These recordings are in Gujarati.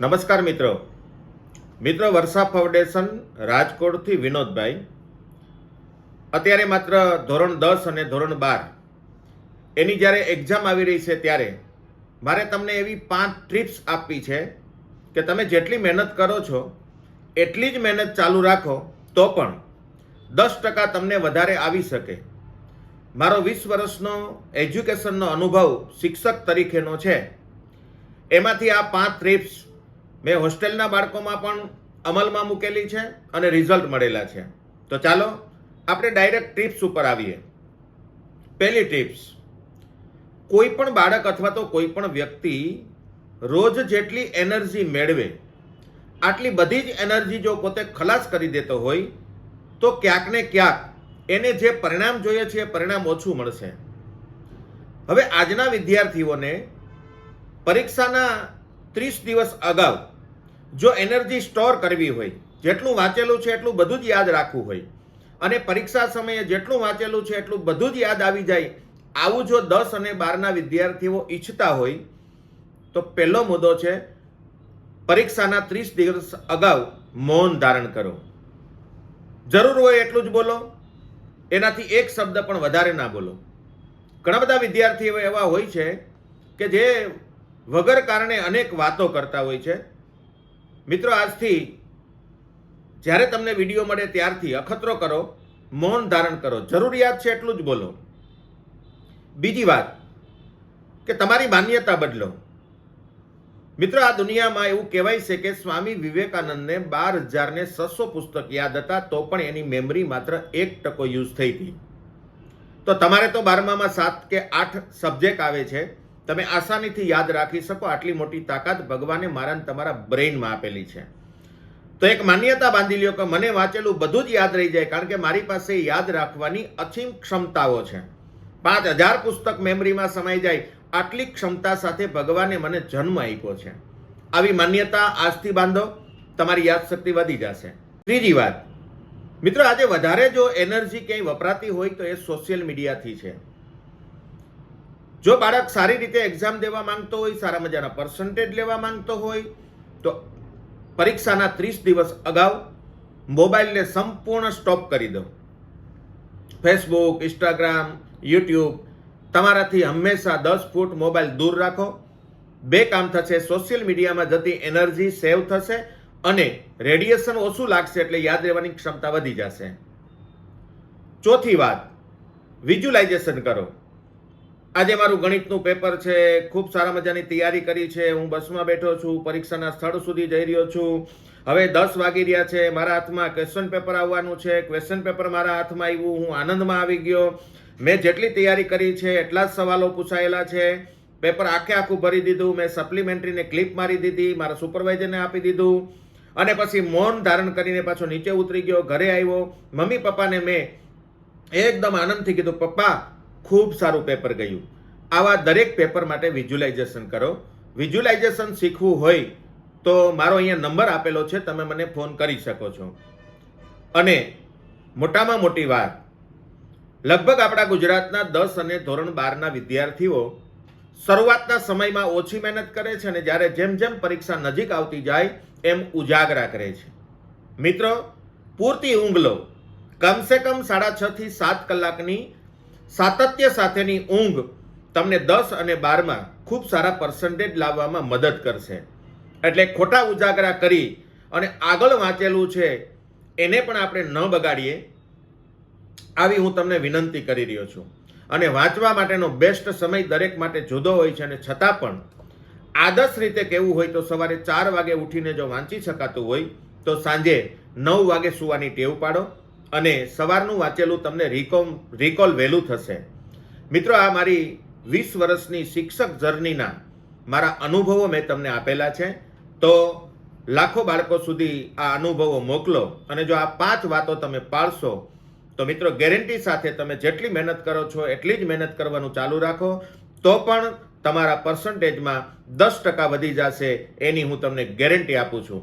નમસ્કાર મિત્રો. મિત્રો વર્ષા ફાઉન્ડેશન રાજકોટથી વિનોદભાઈ. અત્યારે માત્ર ધોરણ દસ અને ધોરણ બાર. એની જ્યારે એક્ઝામ આવી રહી છે ત્યારે મારે તમને એવી પાંચ ટ્રીપ્સ આપવી છે કે તમે જેટલી મહેનત કરો છો, એટલી જ મહેનત ચાલુ રાખો તો પણ દસ ટકા તમને વધારે આવી શકે. મારો વીસ વર્ષનો એજ્યુકેશનનો અનુભવ શિક્ષક તરીકેનો છે. એમાંથી આ પાંચ ટ્રીપ્સ મેં હોસ્ટેલના બાળકોમાં પણ અમલમાં મૂકેલી છે અને રિઝલ્ટ મળેલા છે. તો ચાલો, આપણે ડાયરેક્ટ ટિપ્સ ઉપર આવીએ. પહેલી ટિપ્સ, કોઈ પણ બાળક અથવા તો કોઈ પણ વ્યક્તિ રોજ જેટલી એનર્જી મેળવે, આટલી બધી જ એનર્જી જો પોતે ખલાસ કરી દેતો હોય, તો ક્યાંક ને ક્યાંક એને જે પરિણામ જોઈએ છે એ પરિણામ ઓછું મળશે. હવે આજના વિદ્યાર્થીઓને પરીક્ષાના ત્રીસ દિવસ અગાઉ જો એનર્જી સ્ટોર કરવી હોય, જેટલું વાંચેલું છે એટલું બધું જ યાદ રાખવું હોય. અને પરીક્ષા સમયે જેટલું વાંચેલું છે એટલું બધું જ યાદ આવી જાય. આવું જો દસ અને બારના વિદ્યાર્થીઓ ઈચ્છતા હોય, તો પહેલો મુદ્દો છે, પરીક્ષાના ત્રીસ દિવસ અગાઉ મૌન ધારણ કરો. જરૂર હોય એટલું જ બોલો. એનાથી એક શબ્દ પણ વધારે ના બોલો. ઘણા બધા વિદ્યાર્થીઓ એવા હોય છે કે જે વગર કારણે અનેક વાતો કરતા હોય છે. મિત્રો, આજથી જ્યારે તમને વીડિયો મળે ત્યારથી અખતરો કરો, મૌન ધારણ કરો. જરૂરિયાત છે એટલું જ બોલો. બીજી વાત કે તમારી માન્યતા બદલો. મિત્રો, આ દુનિયામાં એવું કહેવાય છે કે સ્વામી વિવેકાનંદને બાર હજારને છસો પુસ્તક યાદ હતા, તો પણ એની મેમરી માત્ર એક ટકો યુઝ થઈ હતી તો તમારે તો બારમામાં સાત કે આઠ સબ્જેક્ટ આવે છે. તમે આસાનીથી યાદ રાખી શકો આટલી મોટી તાકાત ભગવાને મારા તમારા બ્રેઇનમાં આપેલી છે. તો એક માન્યતા બાંધી લ્યો કે મને વાંચેલું બધું જ યાદ રહી જાય કારણ કે મારી પાસે યાદ રાખવાની અસીમ ક્ષમતાઓ છે. પાંચ હજાર પુસ્તક મેમરીમાં સમાઈ જાય આટલી ક્ષમતા સાથે ભગવાને મને જન્મ આપ્યો છે. આવી માન્યતા આજથી બાંધો, તમારી યાદશક્તિ વધી જશે. ત્રીજી વાત, મિત્રો આજે વધારે જો એનર્જી ક્યાંય વપરાતી હોય તો એ સોશિયલ મીડિયાથી છે. જો બાળક સારી રીતે એક્ઝામ દેવા માંગતો હોય, સારા મજાના પર્સન્ટેજ લેવા માંગતો હોય, તો પરીક્ષાના ત્રીસ દિવસ અગાઉ મોબાઈલને સંપૂર્ણ સ્ટોપ કરી દો. ફેસબુક ઇન્સ્ટાગ્રામ યુટ્યુબ તમારાથી હંમેશા દસ ફૂટ મોબાઈલ દૂર રાખો. બે કામ થશે સોશિયલ મીડિયામાં જતી એનર્જી સેવ થશે અને રેડિયેશન ઓછું લાગશે એટલે યાદ રહેવાની ક્ષમતા વધી જશે. ચોથી વાત વિઝ્યુલાઇઝેશન કરો. આજે મારું ગણિતનું પેપર છે, ખૂબ સારા મજાની તૈયારી કરી છે, હું બસમાં બેઠો છું, પરીક્ષાના સ્થળ સુધી જઈ રહ્યો છું. હવે દસ વાગી રહ્યા છે, મારા હાથમાં ક્વેશ્ચન પેપર આવવાનું છે ક્વેશ્ચન પેપર મારા હાથમાં આવ્યું, હું આનંદમાં આવી ગયો. મેં જેટલી તૈયારી કરી છે, એટલા જ સવાલો પૂછાયેલા છે. પેપર આખે આખું ભરી દીધું, મેં સપ્લિમેન્ટરીને ક્લિપ મારી દીધી, મારા સુપરવાઇઝરને આપી દીધું. અને પછી મૌન ધારણ કરીને પાછો નીચે ઉતરી ગયો, ઘરે આવ્યો. મમ્મી પપ્પાને મેં એકદમ આનંદથી કીધું, પપ્પા ખૂબ સારું પેપર ગયું. આવા દરેક પેપર માટે વિઝ્યુલાઇઝેશન કરો. વિઝ્યુલાઇઝેશન શીખવું હોય તો મારો અહીંયા નંબર આપેલો છે, તમે મને ફોન કરી શકો છો. અને મોટામાં મોટી વાત, લગભગ આપણા ગુજરાતના દસ અને ધોરણ બારના વિદ્યાર્થીઓ શરૂઆતના સમયમાં ઓછી મહેનત કરે છે અને જ્યારે જેમ જેમ પરીક્ષા નજીક આવતી જાય, એમ ઉજાગરા કરે છે. મિત્રો, પૂરતી ઊંઘ લો. કમસે કમ સાડા છથી સાત કલાકની સાતત્ય સાથેની ઊંઘ તમને દસ અને બારમાં ખૂબ સારા પર્સન્ટેજ લાવવામાં મદદ કરશે. એટલે ખોટા ઉજાગરા કરી અને આગળ વાંચેલું છે, એને પણ આપણે ન બગાડીએ. આવી હું તમને વિનંતી કરી રહ્યો છું. અને વાંચવા માટેનો બેસ્ટ સમય દરેક માટે જુદો હોય છે અને છતાં પણ આદર્શ રીતે કહેવું હોય તો સવારે ચાર વાગે ઉઠીને જો વાંચી શકાતું હોય તો સાંજે નવ વાગે સુવાની ટેવ પાડો. અને સવારનું વાંચેલું તમને રિકોમ રિકોલ વહેલું થશે. મિત્રો, આ મારી વીસ વર્ષની શિક્ષક જર્નીના મારા અનુભવો મેં તમને આપેલા છે. તો લાખો બાળકો સુધી આ અનુભવો મોકલો અને જો આ પાંચ વાતો તમે પાળશો, તો મિત્રો, ગેરંટી સાથે તમે જેટલી મહેનત કરો છો, એટલી જ મહેનત કરવાનું ચાલુ રાખો. તો પણ તમારા પર્સન્ટેજમાં દસ ટકા વધી જશે એની હું તમને ગેરંટી આપું છું.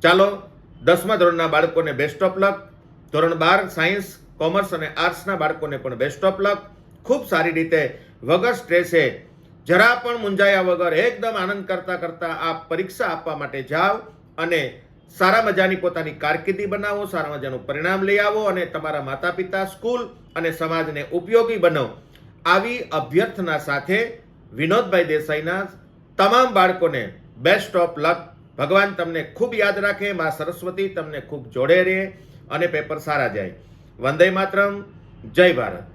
ચાલો, દસમા ધોરણના બાળકોને બેસ્ટ ઓફ લક ધોરણ બાર, સાયન્સ, કોમર્સ અને આર્ટ્સના બાળકોને પણ બેસ્ટ ઓફ લક ખૂબ સારી રીતે વગર સ્ટ્રેસે જરા પણ મૂંઝાયા વગર એકદમ આનંદ કરતા કરતા આ પરીક્ષા આપવા માટે જાઓ અને સારા મજાની પોતાની કારકિર્દી બનાવો, સારા મજાનું પરિણામ લઈ આવો અને તમારા માતા પિતા સ્કૂલ અને સમાજને ઉપયોગી બનો. આવી અભ્યર્થના સાથે વિનોદભાઈ દેસાઈના તમામ બાળકોને બેસ્ટ ઓફ લક ભગવાન તમને ખૂબ યાદ રાખે, મા સરસ્વતી તમને ખૂબ જોડે રહે. અને પેપર સારા જાય. વંદે માતરમ જય ભારત.